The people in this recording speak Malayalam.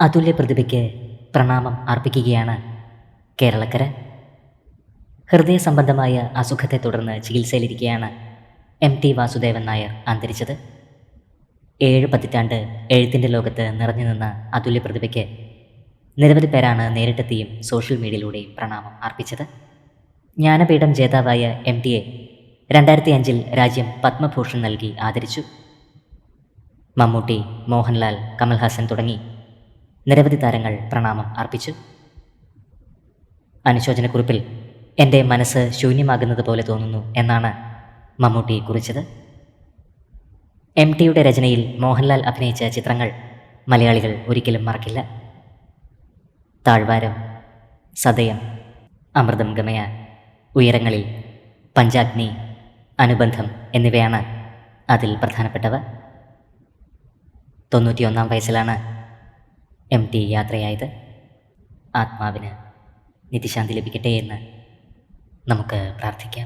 അതുല്യ പ്രതിഭയ്ക്ക് പ്രണാമം അർപ്പിക്കുകയാണ് കേരളക്കര. ഹൃദയ സംബന്ധമായ അസുഖത്തെ തുടർന്ന് ചികിത്സയിലിരിക്കെയാണ് എം ടി വാസുദേവൻ നായർ അന്തരിച്ചത്. ഏഴ് പതിറ്റാണ്ട് എഴുത്തിന്റെ ലോകത്ത് നിറഞ്ഞു നിന്ന അതുല്യ പ്രതിഭയ്ക്ക് നിരവധി പേരാണ് നേരിട്ടെത്തിയും സോഷ്യൽ മീഡിയയിലൂടെയും പ്രണാമം അർപ്പിച്ചത്. ജ്ഞാനപീഠം ജേതാവായ എം ടിയെ രണ്ടായിരത്തി അഞ്ചിൽ രാജ്യം പത്മഭൂഷൺ നൽകി ആദരിച്ചു. മമ്മൂട്ടി മോഹൻലാൽ കമൽഹാസൻ തുടങ്ങി നിരവധി താരങ്ങൾ പ്രണാമം അർപ്പിച്ചു. അനുശോചനക്കുറിപ്പിൽ എന്റെ മനസ്സ് ശൂന്യമാകുന്നത് പോലെ തോന്നുന്നു എന്നാണ് മമ്മൂട്ടി കുറിച്ചത്. എം ടിയുടെ രചനയിൽ മോഹൻലാൽ അഭിനയിച്ച ചിത്രങ്ങൾ മലയാളികൾ ഒരിക്കലും മറക്കില്ല. താഴ്വാരം സദയം അമൃതം ഗമയ ഉയരങ്ങളിൽ പഞ്ചാഗ്നി അനുബന്ധം എന്നിവയാണ് അതിൽ പ്രധാനപ്പെട്ടവ. തൊണ്ണൂറ്റിയൊന്നാം വയസ്സിലാണ് എം ടി യാത്രയായത്. ആത്മാവിന് നിത്യശാന്തി ലഭിക്കട്ടെ എന്ന് നമുക്ക് പ്രാർത്ഥിക്കാം.